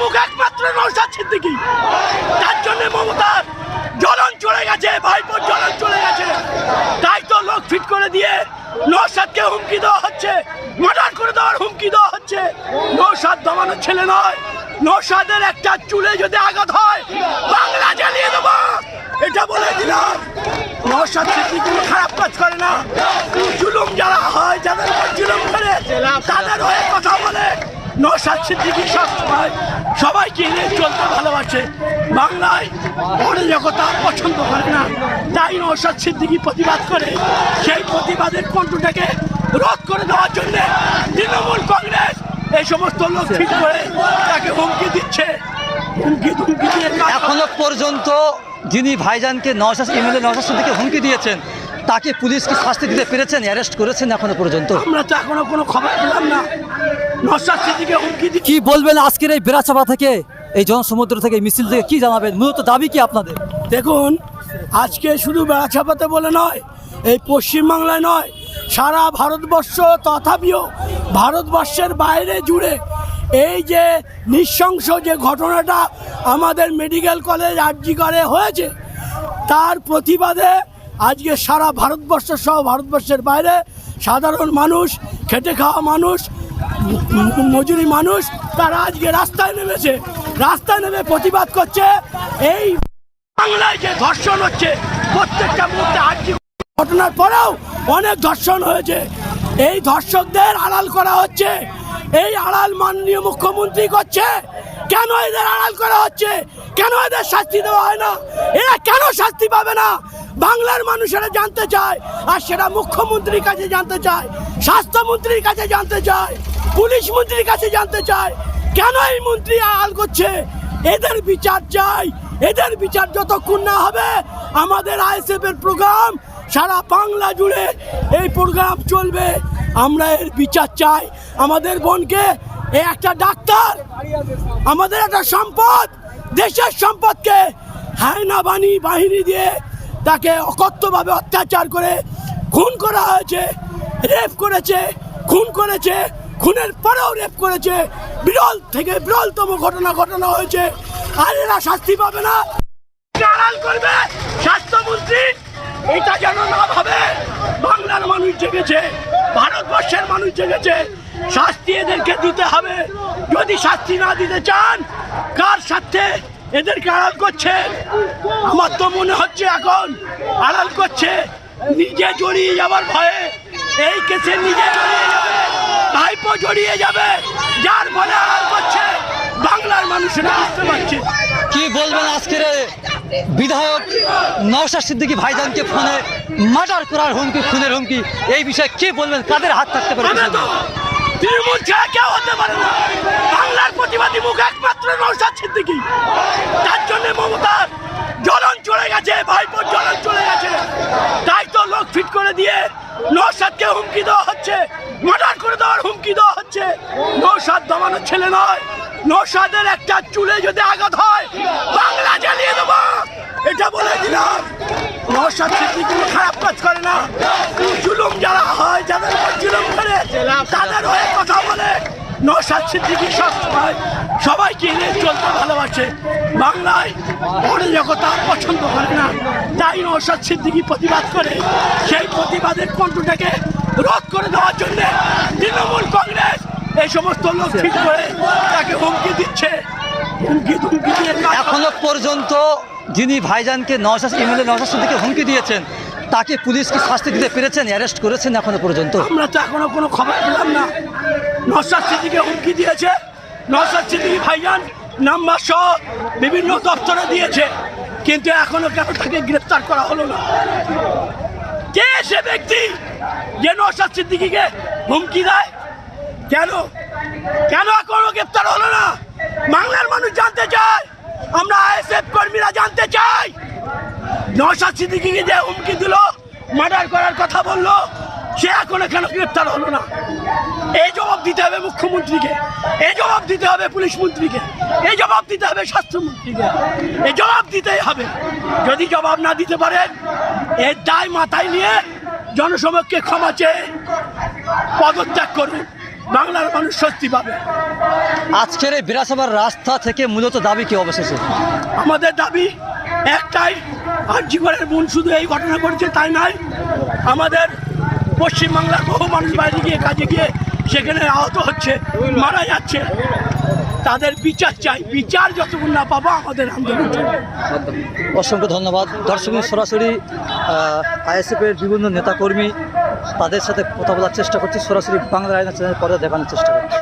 মুখ একমাত্র নৌসাদ সিদ্দিকি। তার জন্য মমতার জ্বলন চলে গেছে, ভাইপোর জ্বলন চলে গেছে। তাই তো লোক ফিট করে দিয়ে নৌসাদকে হুমকি দেওয়া হচ্ছে, মার্ডার করে দেওয়ার হুমকি দেওয়া হচ্ছে। নৌসাদ দমানোর ছেলে নয়, নৌসাদের একটা চুলে যদি আঘাত হয়, বাংলা জ্বালিয়ে দেবো। এটা বলে দিলাম, নৌসাদ সিদ্দিকি কোনো খারাপ কাজ করে না। জুলুম যারা হয়, যাদের জুলুম করে, তাদের হয়ে কথা নৌসাদ সিদ্দিকি সব সময় সবাইকে নিয়ে চলতে ভালোবাসে। বাংলায় অরাজকতা পছন্দ করে না। তাই নৌসাদ সিদ্দিকি প্রতিবাদ করে। সেই প্রতিবাদের কণ্ঠটাকে রোধ করে দেওয়ার জন্য তৃণমূল কংগ্রেস এই সমস্ত লোক ঠিক করে তাকে হুমকি দিচ্ছে। হুমকি ধুমকি দিয়ে এখনও পর্যন্ত যিনি ভাইজানকে নওশাদ এমএলএ নওশাদ সিদ্দিকে হুমকি দিয়েছেন তাকে পুলিশকে শাস্তি দিতে পেরেছেন অ্যারেস্ট করেছেন এখনও পর্যন্ত? আমরা তো এখনও কোনো খবর পেলাম না। কি বলবেন আজকের এই বেড়াচাপা থেকে? এই জনসমুদ্র থেকে মিছিল থেকে কি জানাবেন? মূলত দাবি কি আপনাদের? দেখুন আজকে শুধু বেড়াছাপাতে বলে নয় এই পশ্চিমবাংলায় নয় সারা ভারতবর্ষ তথাপিও ভারতবর্ষের বাইরে জুড়ে এই যে নৃশংস যে ঘটনাটা আমাদের মেডিকেল কলেজ আরজি করে হয়েছে তার প্রতিবাদে আজকে সারা ভারতবর্ষ সহ ভারতবর্ষের বাইরে সাধারণ মানুষ খেটে খাওয়া মানুষ মজুরি মানুষ, তারা আজকে রাস্তায় নেমেছে। রাস্তায় নেমে প্রতিবাদ করছে। এই বাংলায় যে ধর্ষণ হচ্ছে, প্রত্যেকটা মুহূর্তে আজকে ঘটনার পরেও অনেক ধর্ষণ হয়েছে। এই ধর্ষকদের আড়াল করা হচ্ছে। এই আড়াল মাননীয় মুখ্যমন্ত্রী করছে। কেন এদের আড়াল করা হচ্ছে? কেন এদের শাস্তি দেওয়া হয় না? এরা কেন শাস্তি পাবে না? বাংলার মানুষেরা জানতে চায়, আর সেটা মুখ্যমন্ত্রীর কাছে জানতে চায়, স্বাস্থ্যমন্ত্রীর কাছে জানতে চায়, পুলিশ মন্ত্রীর কাছে জানতে চায়। কেন এই মন্ত্রী আড়াল করছে? এদের বিচার চাই। এদের বিচার যতক্ষণ না হবে, আমাদের আইএসএফ এর প্রোগ্রাম সারা বাংলা জুড়ে এই প্রোগ্রাম চলবে। আমরা এর বিচার চাই। আমাদের বোনকে এ একটা ডাক্তার, আমাদের একটা সম্পদ, দেশের সম্পদকে হায়না বাহিনী দিয়ে তাকে অকথ্যভাবে অত্যাচার করে খুন করা হয়েছে, রেপ করেছে, খুন করেছে, খুনের পরেও রেপ করেছে, বিরল থেকে বিরলতম ঘটনা ঘটনা হয়েছে, আর এরা শাস্তি পাবে না। করবে স্বাস্থ্যমন্ত্রী, এটা যেন না ভাবে। বাংলার মানুষ জেগেছে, ভারতবর্ষের মানুষ জেগেছে শাস্তি এদেরকে দিতে হবে। যদি শাস্তি না দিতে চান কার সাথে এদেরকে আড়াল করছে? আমার তো মনে হচ্ছে এখন আড়াল করছে। নিজে জড়িয়ে যাবার ভয়ে এই কেসে নিজে জড়িয়ে যাবে। ভাইপো জড়িয়ে যাবে। যার ফলে আড়াল করছে বাংলার মানুষেরা বুঝতে পারছে। কি বলবেন আজকের বিধায়ক নওশাদ সিদ্দিকী ভাইজানকে ফোনে মার্ডার করার হুমকি খুনের হুমকি এই বিষয়ে কি বলবেন? কাদের হাত থাকতে পারে তৃণমূল ছাড়া কেউ হতে পারে না। বাংলার প্রতিবাদী মুখ একমাত্র নৌসাদ সিদ্দিকি। তার জন্য মমতার জ্বলন চলে গেছে, ভাইপোর জ্বলন চলে গেছে। তাই তো লোক ফিট করে দিয়ে নৌসাদকে হুমকি দেওয়া হচ্ছে, মার্ডার করে দেওয়ার হুমকি দেওয়া হচ্ছে। নৌসাদ দমানোর ছেলে নয় নৌসাদের একটা চুলে যদি আঘাত হয়, বাংলা জ্বালিয়ে দেবো। এটা বলে দিলাম। নৌসাদ সিদ্দিকি কোনো খারাপ কাজ করে না। জুলুম যারা হয় যাদের উপর জুলুম করে তাদের হয়ে কথা বলে। নৌসাদ সিদ্দিকি সব সময় সবাইকে নিয়ে চলতে ভালোবাসে। বাংলায় অরাজকতা পছন্দ করে না। তাই নৌসাদ সিদ্দিকি প্রতিবাদ করে। সেই প্রতিবাদের কণ্ঠটাকে রোধ করে দেওয়ার জন্য তৃণমূল কংগ্রেস এই সমস্ত লোক ঠিক করে তাকে হুমকি দিচ্ছে। হুমকি ধুমকি দিয়ে এখনও পর্যন্ত যিনি ভাইজানকে নওশাদ এমএলএ নওশাদ সিদ্দিকে হুমকি দিয়েছেন, তাকে পুলিশকে শাস্তি দিতে পেরেছেন, অ্যারেস্ট করেছেন এখনও পর্যন্ত? আমরা তো এখনও কোনো খবর পেলাম না। নসাদ সিদ্দিকে হুমকি দিয়েছে। নসাদ সিদ্দিকি ভাইজান নাম্বার সহ বিভিন্ন দপ্তরে দিয়েছে। কিন্তু এখনও কেন তাকে গ্রেপ্তার করা হলো না? কে সে ব্যক্তি যে নসাদ সিদ্দিকিকে হুমকি দেয়? কেন? কেন এখনও গ্রেপ্তার হলো না? বাংলার মানুষ জানতে চায়। আমরা আইএসএফ কর্মীরা জানতে চাই। নওশাদ সিদ্দিকিকে যে হুমকি দিল, মার্ডার করার কথা বলল, সে এখনও কেন গ্রেপ্তার হলো না। এই জবাব দিতে হবে মুখ্যমন্ত্রীকে। এই জবাব দিতে হবে পুলিশ মন্ত্রীকে। এই জবাব দিতে হবে স্বাস্থ্যমন্ত্রীকে এই জবাব দিতেই হবে। যদি জবাব না দিতে পারেন এর দায় মাথায় নিয়ে জনসমক্ষে ক্ষমা চেয়ে পদত্যাগ করুন বাংলার মানুষ স্বস্তি পাবে। আজকের এই বিধানসভার রাস্তা থেকে মূলত দাবি কি অবশেষে? আমাদের দাবি একটাই আর জীবনের বোন শুধু এই ঘটনা ঘটছে তাই নয় আমাদের পশ্চিমবাংলার বহু মানুষ বাইরে গিয়ে কাজে গিয়ে সেখানে আহত হচ্ছে মারা যাচ্ছে। তাদের বিচার চাই বিচার যতক্ষণ না পাবো আমাদের আন্দোলন। অসংখ্য ধন্যবাদ। দর্শক সরাসরি আইএসএফের বিভিন্ন নেতাকর্মী তাদের সাথে কথা বলার চেষ্টা করছি। সরাসরি বাংলা আইনা চ্যানেল পর্দা দেখানোর চেষ্টা করছি।